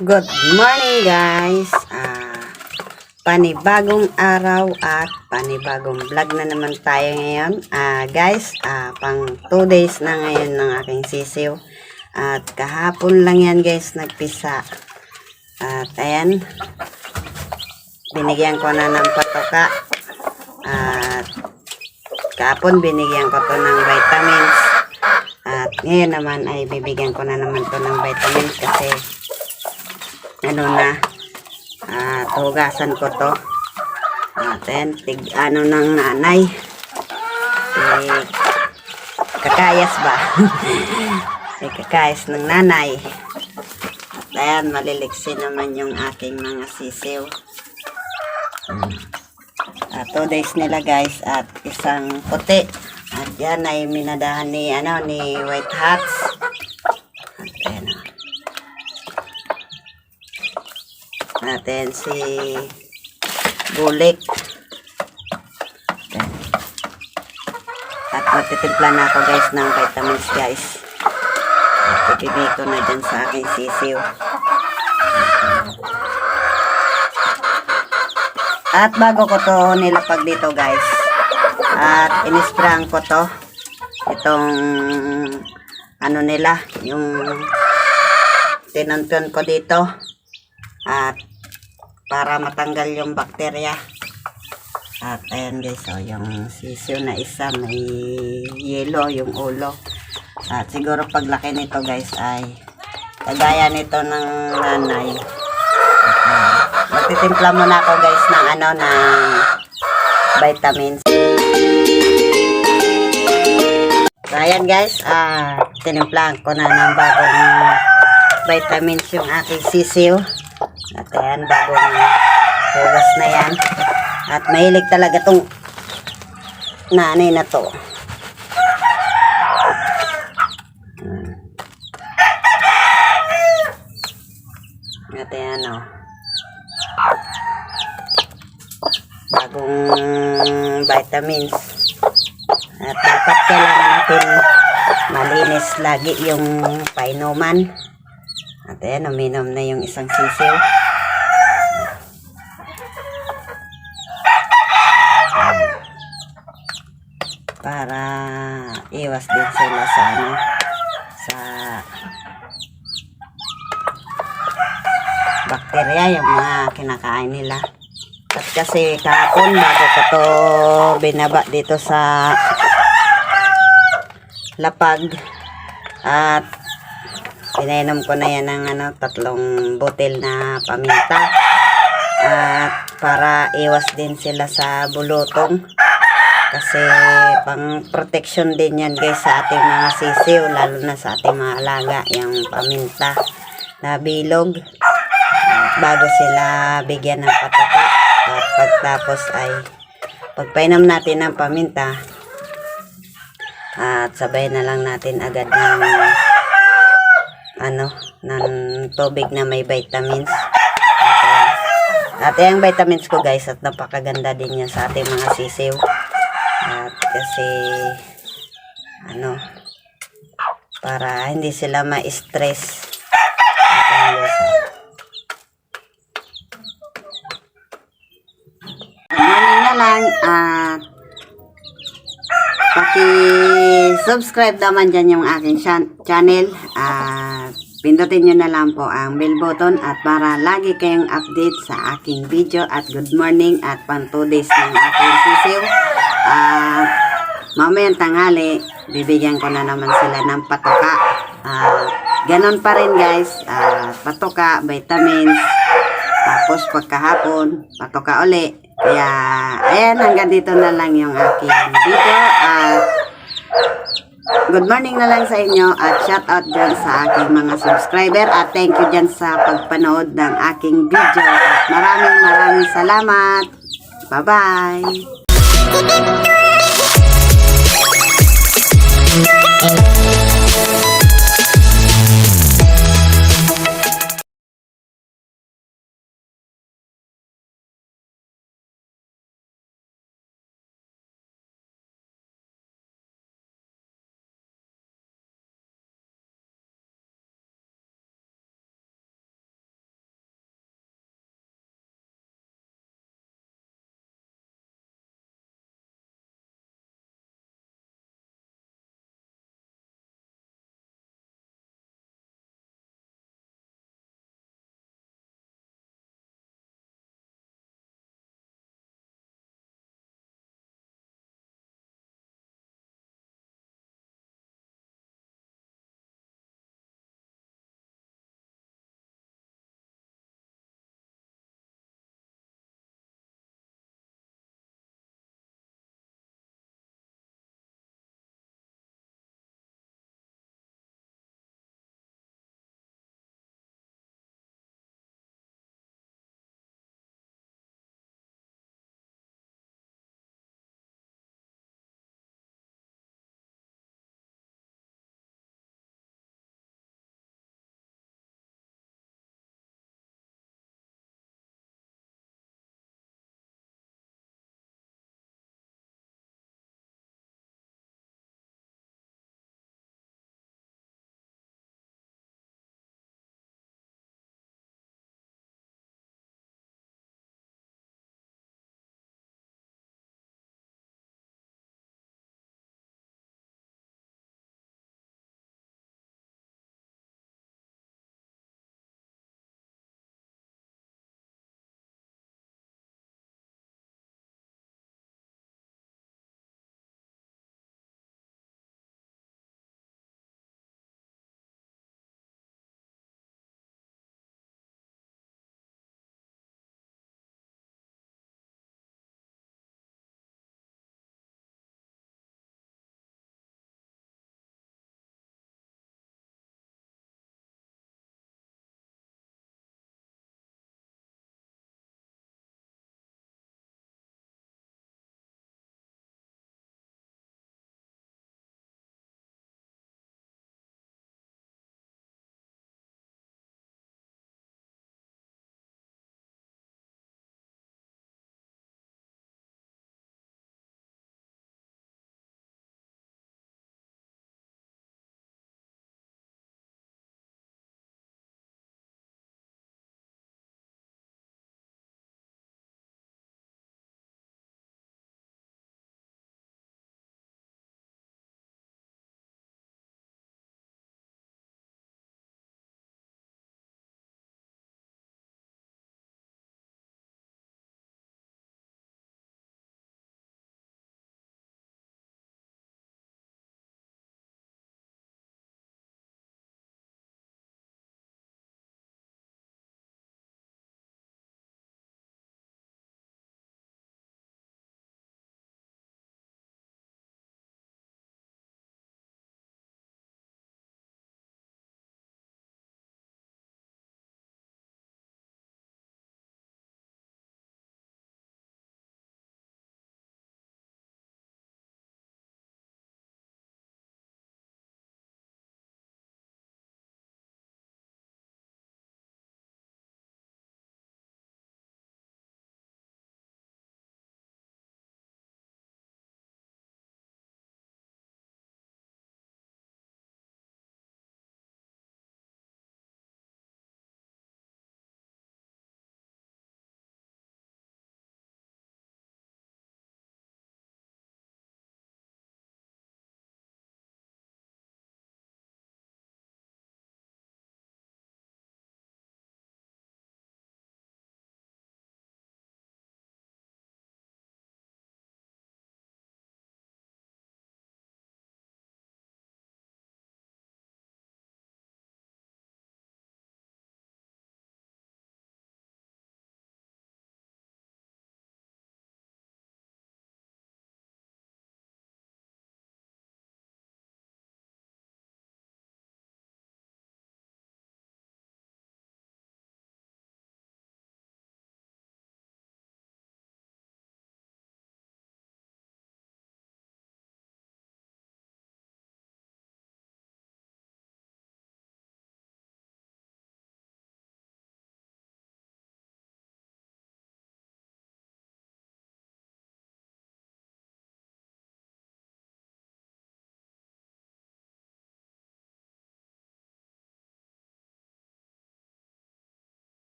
Good morning guys. Ah, panibagong araw at panibagong vlog na naman tayo ngayon. Ah, guys, ah, pang 2 days na ngayon ng aking sisiw. At kahapon lang yan guys nagpisa. At ayan, binigyan ko na ng patoka. At kahapon binigyan ko to ng vitamins. At ngayon naman ay bibigyan ko na naman to ng vitamins kasi ano na? At hugasan ko to. At then tig ano ng nanay? Eh, kakayas ba? Eh, kakayas ng nanay. At ayan maliliksi naman yung aking mga sisiw. At 2 days nila guys at isang puti. At yan ay minadahan ni ano ni white hats at ayan oh. Natin si Bulik. At magtitimpla na ako guys ng vitamins guys. At ibibigay ko na dyan sa aking sisiw. At bago ko to nilapag dito guys. At inisprang ko to. Itong ano nila, yung tinunton ko dito at para matanggal yung bakterya. At ayan guys so yung sisiyo na isa may yellow yung ulo. At siguro paglaki nito guys ay kagaya nito ng nanay. At, uh, magtitimpla muna ako guys ng ano ng vitamins. So ayan guys ah tinimplahan ko na ng bagong vitamins yung aking sisiw at ayan, bagong hugas na yan. At mahilig talaga tong nanay na to. At ayan o. Bagong vitamins. At dapat kailangan natin malinis lagi yung painuman. At ayan, uminom na yung isang sisiw. Para iwas din sila sa ano, sa bakterya yung mga kinakain nila. At kasi kahapon bago ko to binaba dito sa lapag at Pinainom ko na yan ng ano, tatlong butil na paminta. At para iwas din sila sa bulutong. Kasi pang protection din yan guys sa ating mga sisiw. Lalo na sa ating mga alaga. Yung paminta na bilog. Bago sila bigyan ng pataka. At pagtapos ay pagpainom natin ng paminta. At sabay na lang natin agad ng ano, ng tubig na may vitamins. At, at yung vitamins ko guys, at napakaganda din yan sa ating mga sisiw. Kasi, ano, para hindi sila ma-stress. Morning na lang, at paki-subscribe naman dyan yung aking chan- channel at pindutin nyo na lang po ang bell button at para lagi kayong update sa aking video at good morning at pang 2 days ng aking sisiw at mamayang tanghali bibigyan ko na naman sila ng patoka at ganon pa rin guys at patoka, vitamins tapos pagkahapon patoka uli kaya, ayan, hanggang dito na lang yung aking video. At, good morning na lang sa inyo. At shout out dyan sa aking mga subscriber. At thank you dyan sa pagpanood ng aking video. At maraming maraming salamat. Bye-bye. Oh.